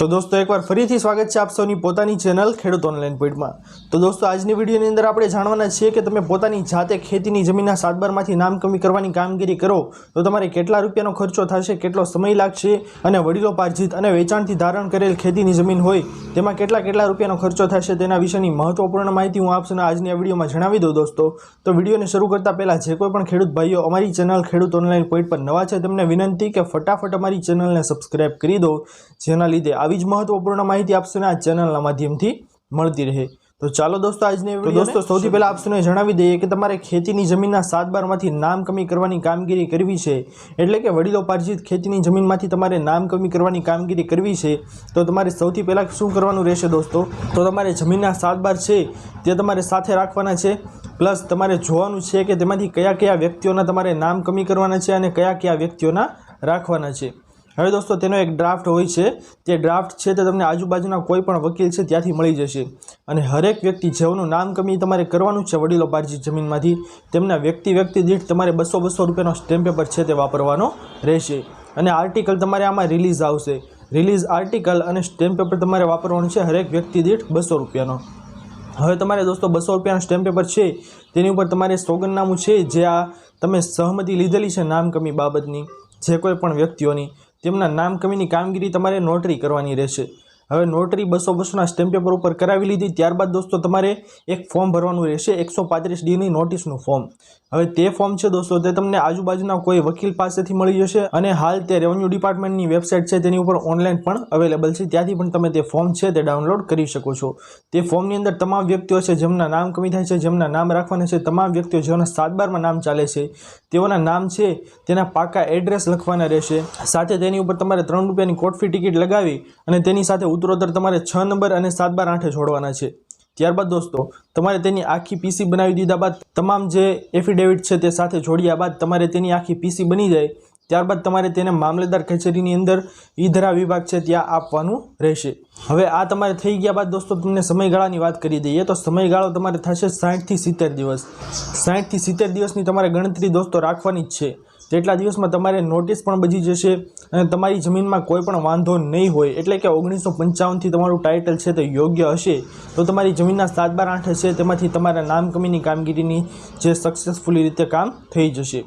તો દોસ્તો એકવાર ફરીથી સ્વાગત છે આપ સૌની પોતાની ચેનલ ખેડૂત ઓનલાઈન પોઈન્ટમાં તો દોસ્તો આજની વિડીયોની અંદર આપણે જાણવાના છીએ કે તમે પોતાની જાતે ખેતીની જમીનના સાતબારમાંથી નામ કમી કરવાની કામગીરી કરો, તો તમારે કેટલા રૂપિયાનો ખર્ચો થશે, કેટલો સમય લાગશે અને વડીલો પાર્જિત અને વેચાણથી ધારણ કરેલ ખેતીની જમીન હોય, તેમાં કેટલા કેટલા રૂપિયાનો ખર્ચો થશે તેના વિશેની મહત્વપૂર્ણ માહિતી હું આપશને આજની આ વિડીયોમાં જણાવી દઉં દોસ્તો. તો વિડીયોને શરૂ કરતાં પહેલાં જે કોઈ પણ ખેડૂત ભાઈઓ અમારી ચેનલ ખેડૂત ઓનલાઈન પોઈન્ટ પર નવા છે, તેમને વિનંતી કે ફટાફટ અમારી ચેનલને સબસ્ક્રાઇબ કરી દો, જેના લીધે આવી જ મહત્વપૂર્ણ માહિતી આપશોને આ ચેનલના માધ્યમથી મળતી રહે. તો ચાલો દોસ્તો આજની દોસ્તો સૌથી પહેલાં આપશોને જણાવી દઈએ કે તમારે ખેતીની જમીનના સાત બારમાંથી નામ કમી કરવાની કામગીરી કરવી છે. એટલે કે વડીલોપાર્જિત ખેતીની જમીનમાંથી તમારે નામ કમી કરવાની કામગીરી કરવી છે. તો તમારે સૌથી પહેલાં શું કરવાનું રહેશે દોસ્તો? તો તમારે જમીનના સાત બાર છે તે તમારે સાથે રાખવાના છે. પ્લસ તમારે જોવાનું છે કે તેમાંથી કયા કયા વ્યક્તિઓના તમારે નામ કમી કરવાના છે અને કયા કયા વ્યક્તિઓના રાખવાના છે. હવે દોસ્તો, તેનો એક ડ્રાફ્ટ હોય છે. તે ડ્રાફ્ટ છે તે તમને આજુબાજુના કોઈ પણ વકીલ છે ત્યાંથી મળી જશે. અને હરેક વ્યક્તિ જેઓનું નામ કમી તમારે કરવાનું છે વડીલો પારજી જમીનમાંથી, તેમના વ્યક્તિ વ્યક્તિ દીઠ તમારે બસો બસો રૂપિયાનો સ્ટેમ્પ પેપર છે તે વાપરવાનો રહેશે. અને આર્ટિકલ તમારે આમાં રિલીઝ આવશે. રિલીઝ આર્ટિકલ અને સ્ટેમ્પ પેપર તમારે વાપરવાનું છે હરેક વ્યક્તિ દીઠ બસો રૂપિયાનો. હવે તમારે દોસ્તો, બસો રૂપિયાનો સ્ટેમ્પ પેપર છે. તેની ઉપર તમારે સોગંદનામું છે જે આ તમે સહમતી લીધેલી છે નામ કમી બાબતની, જે કોઈ પણ વ્યક્તિઓની. તેમના નામ કમીની કામગીરી તમારે નોટરી કરવાની રહેશે. હવે નોટરી બસો બસોના સ્ટેમ્પ પેપર ઉપર કરાવી લીધી. ત્યારબાદ દોસ્તો તમારે એક ફોર્મ ભરવાનું રહેશે, એકસો પાંત્રીસ ડીની નોટિસનું ફોર્મ હવે તે ફોર્મ છે દોસ્તો, તે તમને આજુબાજુના કોઈ વકીલ પાસેથી મળી જશે અને હાલ તે રેવન્યુ ડિપાર્ટમેન્ટની વેબસાઇટ છે તેની ઉપર ઓનલાઈન પણ અવેલેબલ છે. ત્યાંથી પણ તમે તે ફોર્મ છે તે ડાઉનલોડ કરી શકો છો. તે ફોર્મની અંદર તમામ વ્યક્તિઓ છે જેમના નામ કમી થાય છે, જેમના નામ રાખવાના છે, તમામ વ્યક્તિઓ જેઓના સાત બારમાં નામ ચાલે છે, તેઓના નામ છે, તેના પાકા એડ્રેસ લખવાના રહેશે. સાથે તેની ઉપર તમારે ત્રણ રૂપિયાની કોટફી ટિકિટ લગાવી અને તેની સાથે ઉત્તરોત્તર તમારે છ નંબર અને સાત બાર આઠે છોડવાના છે. ત્યારબાદ દોસ્તો, તમારે તેની આખી પીસી બનાવી દીધા બાદ તમામ જે એફિડેવિટ છે તે સાથે જોડ્યા બાદ તમારે તેની આખી પીસી બની જાય. ત્યારબાદ તમારે તેને મામલેદાર કચેરીની અંદર ઈધરા વિભાગ છે ત્યાં આપવાનું રહેશે. હવે આ તમારે થઈ ગયા બાદ દોસ્તો, તમને સમયગાળાની વાત કરી દઈએ તો સમયગાળો તમારે થશે સાઠથી સિત્તેર દિવસ. સાઠથી સિત્તેર દિવસની તમારે ગણતરી દોસ્તો રાખવાની જ છે. તેટલા દિવસમાં તમારે નોટિસ પણ બજી જશે તમારી જમીનમાં કોઈ પણ વાંધો નહીં હોય, એટલે કે ઓગણીસો પંચાવનથી તમારું ટાઇટલ છે તે યોગ્ય હશે, તો તમારી જમીનના સાત બાર આઠ હશે, તેમાંથી તમારા નામ કમીની કામગીરીની જે સક્સેસફુલી રીતે કામ થઈ જશે.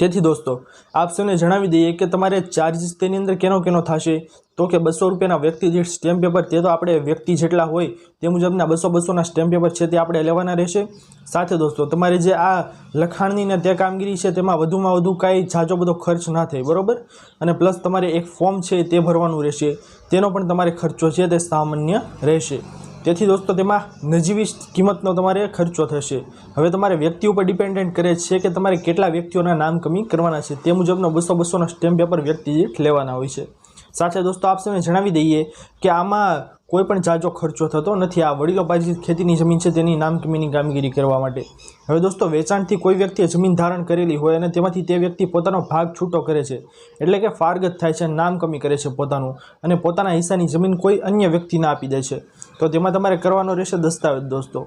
તેથી દોસ્તો, આપ સૌને જણાવી દઈએ કે તમારે ચાર્જિસ તેની અંદર કેનો કેનો થશે? તો કે બસો રૂપિયાના વ્યક્તિ દીઠ સ્ટેમ્પ પેપર તે તો આપણે વ્યક્તિ જેટલા હોય, તે મુજબના બસો બસોના સ્ટેમ્પ પેપર છે તે આપણે લેવાના રહેશે. સાથે દોસ્તો, તમારે જે આ લખાણની ને તે કામગીરી છે તેમાં વધુમાં વધુ કાંઈ ઝાઝો બધો ખર્ચ ના થાય, બરાબર? અને પ્લસ તમારે એક ફોર્મ છે તે ભરવાનું રહેશે. તેનો પણ તમારે ખર્ચો છે તે સામાન્ય રહેશે. તેથી દોસ્તો, તેમાં નજીવી કિંમતનો તમારે ખર્ચો થશે. હવે તમારે વ્યક્તિ ઉપર ડિપેન્ડન્ટ કરે છે કે તમારે કેટલા વ્યક્તિઓના નામ કમી કરવાના છે તે મુજબનો બસો બસોનો સ્ટેમ્પ પેપર વ્યક્તિ લેવાના હોય છે. સાથે દોસ્તો, આપ સૌને જણાવી દઈએ કે આમાં કોઈ પણ જાજો ખર્ચો થતો નથી. આ વડીલો ખેતીની જમીન છે તેની નામકમીની કામગીરી કરવા માટે. હવે દોસ્તો, વેચાણથી કોઈ વ્યક્તિએ જમીન ધારણ કરેલી હોય અને તેમાંથી તે વ્યક્તિ પોતાનો ભાગ છૂટો કરે છે, એટલે કે ફારગત થાય છે નામકમી કરે છે પોતાનું અને પોતાના હિસ્સાની જમીન કોઈ અન્ય વ્યક્તિને આપી દે છે. તો તેમાં તમારે કરવાનો રહેશે દસ્તાવેજ દોસ્તો.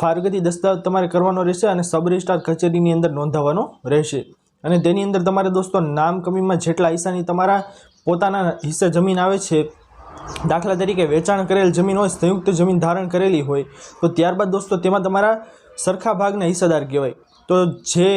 ફારગતી દસ્તાવેજ તમારે કરવાનો રહેશે અને સબ રજિસ્ટ્રાર કચેરીની અંદર નોંધાવવાનો રહેશે. અને તેની અંદર તમારે દોસ્તો, નામકમીમાં જેટલા હિસ્સાની તમારા પોતાના હિસ્સે જમીન આવે છે દાખલા તરીકે વેચાણ કરેલ જમીન હોય, સંયુક્ત જમીન ધારણ કરેલી હોય, તો ત્યારબાદ દોસ્તો તેમાં તમારા સરખા ભાગના હિસ્સેદાર કહેવાય. તો જે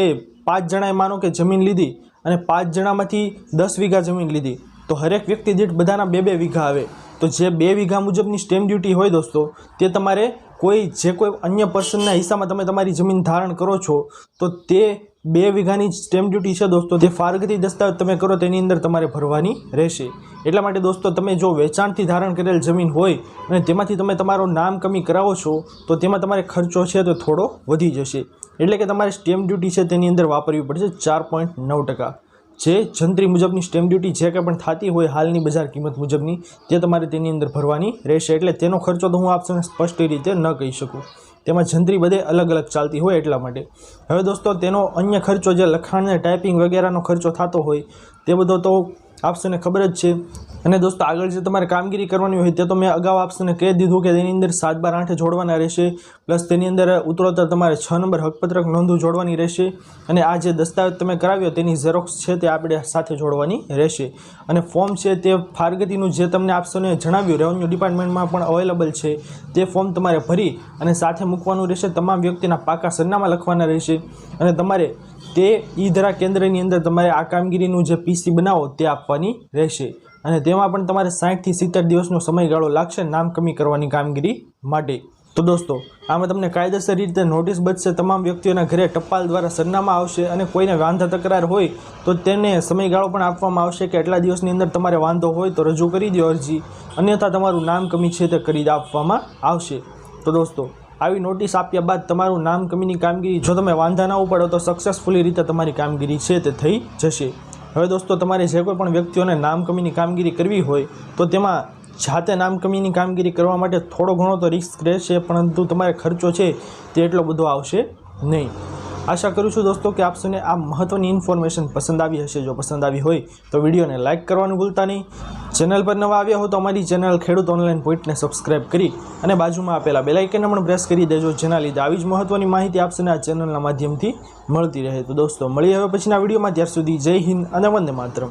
પાંચ જણાએ માનો કે જમીન લીધી અને પાંચ જણામાંથી દસ વીઘા જમીન લીધી, તો હરેક વ્યક્તિ દીઠ બધાના બે બે વીઘા આવે. તો જે બે વીઘા મુજબની સ્ટેમ્પ ડ્યુટી હોય દોસ્તો, તે તમારે કોઈ જે કોઈ અન્ય પર્સનના હિસ્સામાં તમે તમારી જમીન ધારણ કરો છો, તો તે બે વીઘાની સ્ટેમ્પ ડ્યુટી છે દોસ્તો તે ફારગતી દસ્તાવેજ તમે કરો તેની અંદર તમારે ભરવાની રહેશે. એટલા માટે દોસ્તો, તમે જો વેચાણથી ધારણ કરેલ જમીન હોય અને તેમાંથી તમે તમારો નામ કમી કરાવો છો, તો તેમાં તમારે ખર્ચો છે તો થોડો વધી જશે. એટલે કે તમારે સ્ટેમ્પ ડ્યુટી છે તેની અંદર વાપરવી પડશે ચાર પોઈન્ટ નવ ટકા. જે જંત્રી મુજબની સ્ટેમ્પ ડ્યુટી જે કંઈ પણ થતી હોય હાલની બજાર કિંમત મુજબની, તે તમારે તેની અંદર ભરવાની રહેશે. એટલે તેનો ખર્ચો તો હું આપને સ્પષ્ટ રીતે ન કહી શકું. તેમાં જંત્રી બધે અલગ અલગ ચાલતી હોય એટલા માટે. હવે દોસ્તો, તેનો અન્ય ખર્ચો જે લખાણ ને ટાઈપિંગ વગેરેનો ખર્ચો થતો હોય, તે બધો તો આપશોને ખબર જ છે. અને દોસ્તો, આગળ જે તમારે કામગીરી કરવાની હોય તે તો મેં અગાઉ આપશને કહી દીધું કે તેની અંદર સાત બાર આઠે જોડવાના રહેશે. પ્લસ તેની અંદર ઉત્તરોત્તર તમારે છ નંબર હકપત્રક નોંધું જોડવાની રહેશે. અને આ જે દસ્તાવેજ તમે કરાવ્યો તેની ઝેરોક્સ છે તે આપણે સાથે જોડવાની રહેશે. અને ફોર્મ છે તે ફારગતિનું જે તમને આપશોને જણાવ્યું રેવન્યુ ડિપાર્ટમેન્ટમાં પણ અવેલેબલ છે. તે ફોર્મ તમારે ભરી અને સાથે મૂકવાનું રહેશે. તમામ વ્યક્તિના પાકા સરનામા લખવાના રહેશે. અને તમારે તે ઈ ધરા કેન્દ્રની અંદર તમારે આ કામગીરીનું જે પીસી બનાવો તે આપવાની રહેશે. અને તેમાં પણ તમારે સાઠથી સિત્તેર દિવસનો સમયગાળો લાગશે નામ કમી કરવાની કામગીરી માટે. તો દોસ્તો, આમાં તમને કાયદેસર રીતે નોટિસ બચશે, તમામ વ્યક્તિઓના ઘરે ટપાલ દ્વારા સરનામા આવશે અને કોઈને વાંધા, તકરાર હોય તો તેને સમયગાળો પણ આપવામાં આવશે કે એટલા દિવસની અંદર તમારે વાંધો હોય તો રજૂ કરી દો અરજી, અન્યથા તમારું નામ કમી છે તે કરી આપવામાં આવશે. તો દોસ્તો, આવી નોટિસ આપ્યા બાદ તમારું નામ કમીની કામગીરી, જો તમે વાંધા ના ઉપાડો તો સક્સેસફુલી રીતે તમારી કામગીરી છે તે થઈ જશે. હવે દોસ્તો, તમારે જે કોઈ પણ વ્યક્તિઓને નામકમીની કામગીરી કરવી હોય, તો તેમાં જાતે નામકમીની કામગીરી કરવા માટે થોડો ઘણો તો રિસ્ક રહેશે, પરંતુ તમારે ખર્ચો છે તે એટલો બધો આવશે નહીં. આશા કરું છું દોસ્તો કે આપસને આ મહત્ત્વની ઇન્ફોર્મેશન પસંદ આવી હશે. જો પસંદ આવી હોય તો વિડીયોને લાઇક કરવાનું ભૂલતા નહીં. ચેનલ પર નવા આવ્યા હો તો અમારી ચેનલ ખેડૂત ઓનલાઈન પોઈન્ટને સબસ્ક્રાઇબ કરી અને બાજુમાં આપેલા બેલાઇકનને પણ પ્રેસ કરી દેજો, જેના લીધે આવી જ મહત્ત્વની માહિતી આપશે આ ચેનલના માધ્યમથી મળતી રહે. તો દોસ્તો મળી હવે પછીના વિડીયોમાં. ત્યાર સુધી જય હિન્દ અને વંદે માતરમ.